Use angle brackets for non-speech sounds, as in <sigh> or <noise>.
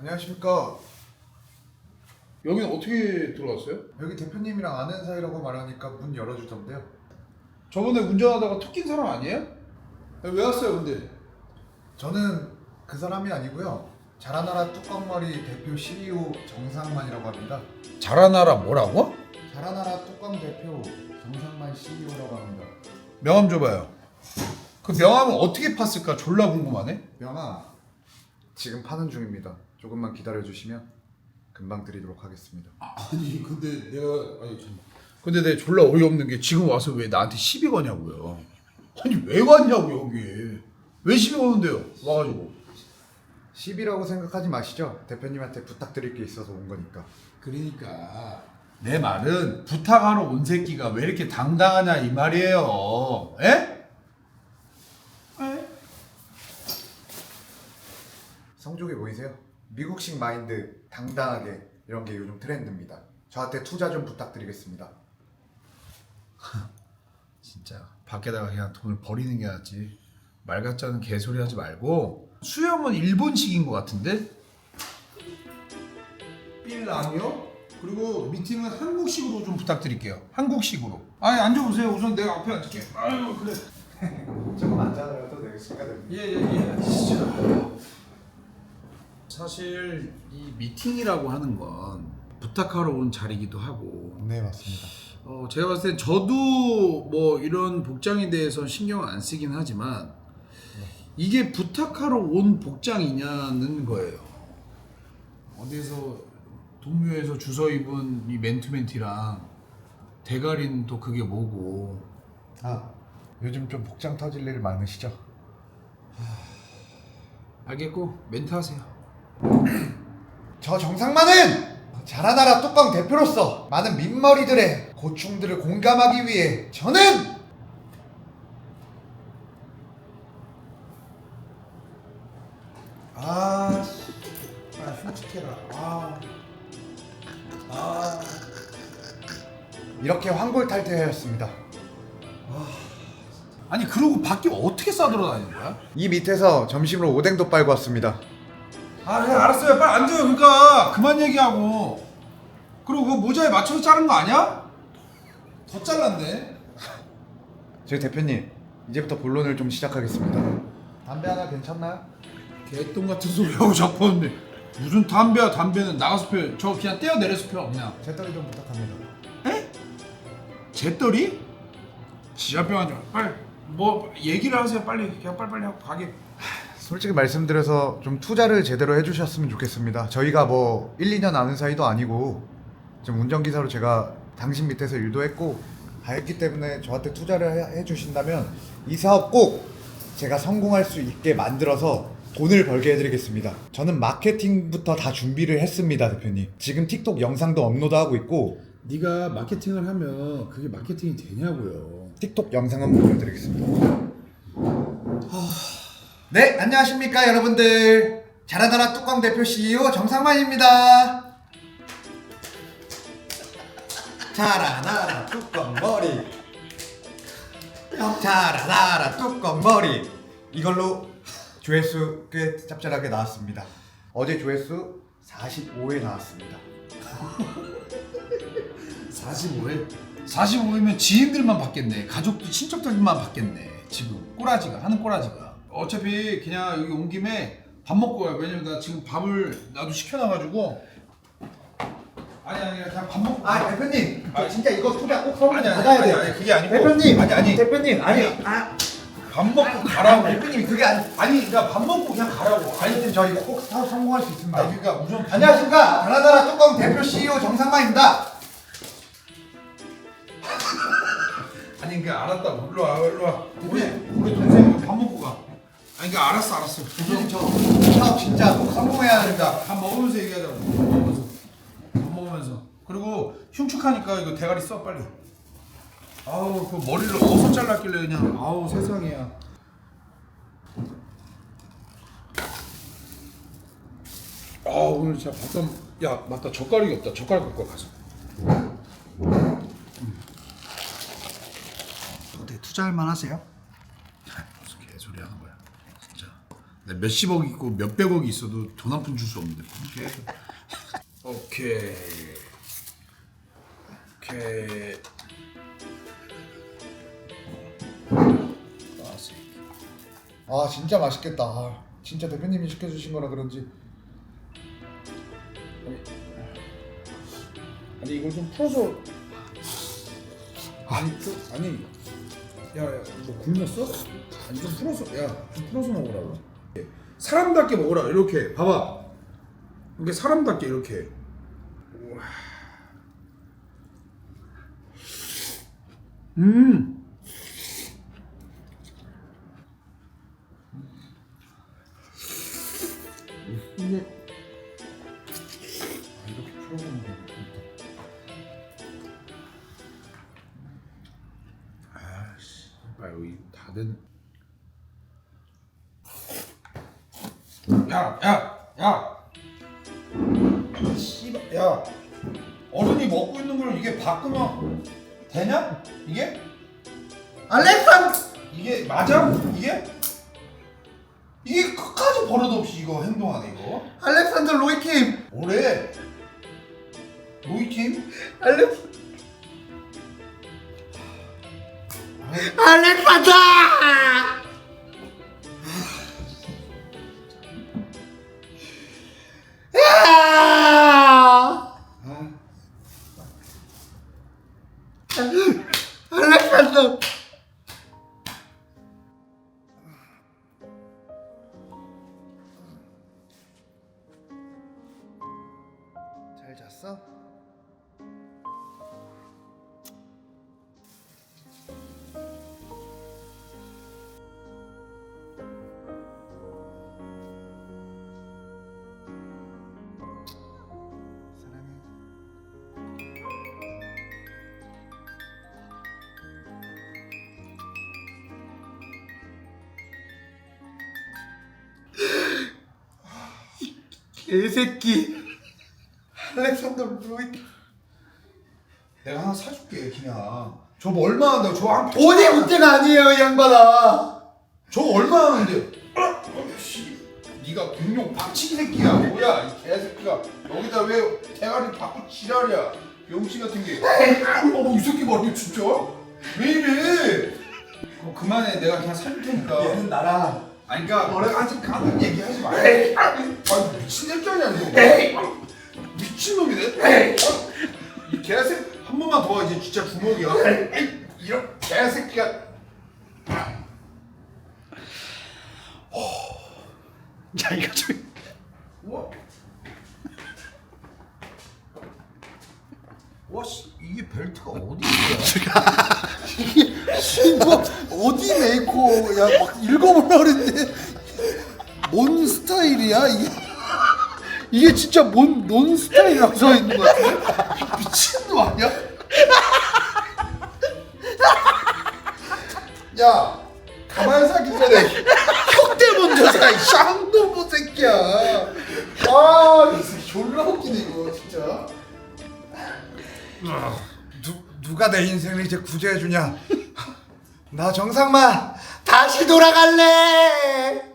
안녕하십니까. 여기는 어떻게 들어왔어요? 여기 대표님이랑 아는 사이라고 말하니까 문 열어주던데요. 저번에 운전하다가 톡낀 사람 아니에요? 왜 왔어요 근데? 저는 그 사람이 아니고요. 자라나라 뚜껑머리 대표 CEO 정상만이라고 합니다. 자라나라 뭐라고? 자라나라 뚜껑 대표 정상만 CEO라고 합니다. 명함 줘봐요 그 명함을 어떻게 팠을까 졸라 궁금하네 명아, 지금 파는 중입니다. 조금만 기다려 주시면 금방 드리도록 하겠습니다. 아니 근데 내가 아니 잠깐 근데 내가 졸라 어이없는 게 지금 와서 왜 나한테 시비 거냐고요 아니 왜 왔냐고 여기 왜 시비 거는데요 와가지고 10이라고 생각하지 마시죠. 대표님한테 부탁드릴 게 있어서 온 거니까. 그러니까 내 말은 부탁하러 온 새끼가 왜 이렇게 당당하냐 이 말이에요 에? 에? 성적이 보이세요? 미국식 마인드 당당하게 이런 게 요즘 트렌드입니다. 저한테 투자 좀 부탁드리겠습니다. <laughs> 진짜 밖에다가 그냥 돈을 버리는 게 낫지 말 같지 않은 개소리 하지 말고 수염은 일본식인 것 같은데? 삘랑이요? 그리고 미팅은 한국식으로 좀 부탁드릴게요 한국식으로 아니 앉아보세요 우선 내가 앞에 앉을게 아유 그래 <laughs> 조금 앉아도 되겠습니까? 예예예 진짜 사실 이 미팅이라고 하는 건 부탁하러 온 자리이기도 하고 네 맞습니다. 어, 제가 봤을 땐 저도 뭐 이런 복장에 대해서 신경 안 쓰긴 하지만 이게 부탁하러 온 복장이냐는 거예요. 어디서 동묘에서 주서 입은 이 맨투맨티랑 대가리는 또 그게 뭐고 아 요즘 좀 복장 터질 일 많으시죠? 알겠고 멘트 하세요. 저 정상만은 자라나라 뚜껑 대표로서 많은 민머리들의 고충들을 공감하기 위해 저는 아, 씨. 아 흉측해라. 아, 아, 이렇게 환골탈태하였습니다. 아니 그러고 밖에 어떻게 싸돌아다니는 거야? 이 밑에서 점심으로 오뎅도 빨고 왔습니다. 아 그래 알았어요 빨리 앉아요 그러니까 그만 얘기하고 그리고 그 모자에 맞춰서 자른 거 아니야? 더 잘랐네 저희 대표님 이제부터 본론을 좀 시작하겠습니다. 담배 하나 괜찮나요? 개똥 같은 소리 하고 자꾸 하는데 무슨 담배야 담배는 나가서 펴. 저 그냥 떼어 내려서 펴 그냥 재떨이 좀 부탁합니다. 재떨이? 지하병 하지 마 빨리 뭐 얘기를 하세요 빨리 그냥 빨리빨리 하고 가게 솔직히 말씀드려서 좀 투자를 제대로 해주셨으면 좋겠습니다. 저희가 뭐 1, 2년 아는 사이도 아니고 지금 운전기사로 제가 당신 밑에서 일도 했고 다 했기 때문에 저한테 투자를 해- 해주신다면 이 사업 꼭 제가 성공할 수 있게 만들어서 돈을 벌게 해드리겠습니다. 저는 마케팅부터 다 준비를 했습니다, 대표님. 지금 틱톡 영상도 업로드하고 있고 네가 마케팅을 하면 그게 마케팅이 되냐고요 틱톡 영상 한번 보여드리겠습니다. 네, 안녕하십니까 여러분들. 자라나라 뚜껑 대표 CEO 정상만입니다. 자라나라 뚜껑 머리. 자라나라 뚜껑 머리. 이걸로 조회수 꽤 짭짤하게 나왔습니다. 어제 조회수 45회 나왔습니다. 45회? 45회면 지인들만 받겠네 가족도 친척들만 받겠네 지금 꼬라지가 하는 꼬라지가 어차피 그냥 여기 온 김에 밥 먹고 와요 왜냐면 나 지금 밥을 나도 시켜놔가지고 아니 아니 그냥 밥 먹고 아 대표님, 아, 진짜 이거 투자 꼭 아니, 아니, 받아야 아니, 돼요. 아니, 그게 아니고. 대표님, 아니, 아니. 대표님, 아니, 아니. 아, 밥 먹고 가라고 대표님 그게 아니. 아니 그러니까 밥 먹고 그냥 가라고 아니 아니 저 이거 꼭 사업 성공할 수 있습니다. 아니 그러니까 우선 밥 안녕하십니까 가나다라 뚜껑 대표 CEO 정상만입니다. 아니 그러니까 알았다고 일로 와 일로 와 우리 우리 동생 아니 그러니까 알았어 알았어. 대표님 저 사업 진짜 꼭 성공해야 됩니다. 밥 먹으면서 얘기하자고. 밥 먹으면서. 밥 먹으면서. 그리고 흉측하니까 이거 대가리 써 빨리. 아우 그 머리를 어디서 잘랐길래 그냥. 아우 세상에야 아 오늘 진짜 밥도 야 맞다. 젓가락이 없다. 젓가락 갖고 와, 가서 어때 투자할 만하세요? 무슨 개소리 하는 거야 진짜 몇십억 있고 몇백억이 있어도 돈 한 푼 줄 수 없는데. 오케이. 오케이. 클래식. 아 진짜 맛있겠다. 아, 진짜 대표님이 시켜주신 거라 그런지. 아니 이걸 좀 풀어서 아니 좀 아니 야야 너 굶었어? 아니 좀 풀어서 야좀 풀어서 먹으라고 사람답게 먹으라. 이렇게. 봐봐. 이렇게 사람답게 이렇게. 음 야, 야, 야. 씨발, 야. 어른이 먹고 있는 걸 이게 바꾸면 되냐? 이게? 알렉산 이게 맞아? 이게? 이게 끝까지 버릇 없이 이거 행동하네 이거. 알렉산더 로이킴 뭐래? 로이킴? 알렉 알렉산더 잤어? <laughs> 개새끼. 알렉산더 루이. 내가 하나 사줄게 그냥. 저뭐 얼마 한다고? 저한 돈이 문제가 아니에요, 이 양반아. 저 얼마 하는데? 네가 공룡 박치기 새끼야. 뭐야, 이 개새끼가 여기다 왜 대가리 받고 지랄이야? 병신 같은 게. 어, 이 새끼 말이야 진짜? 왜 이래? 어, 그만해. 내가 그냥 살릴 테니까. 얘는 나랑 아니 그러니까 너네 아직 가는 얘기 하지 마. 아 미친 새끼 아니야 이거. 미친 놈이네. 이 개새끼 한 번만 더 이제 진짜 주먹이야. 이런 개새끼가. 야 이거 좀 와. 와, 씨, 이게 벨트가 어디 있어? 이거 어디 메이커야 막 읽어보라 그랬는데 뭔 스타일이야 이게 이게 진짜 뭔 논 스타일이라고 써 있는 거 같아? 미친놈 아니야? 야 가만 사기 전에 혁대 먼저 사 이 쌍놈의 새끼야. 아 이 새끼 졸라 웃기네 이거 진짜. 누, 누가 내 인생을 이제 구제해주냐? 나 정상만 다시 돌아갈래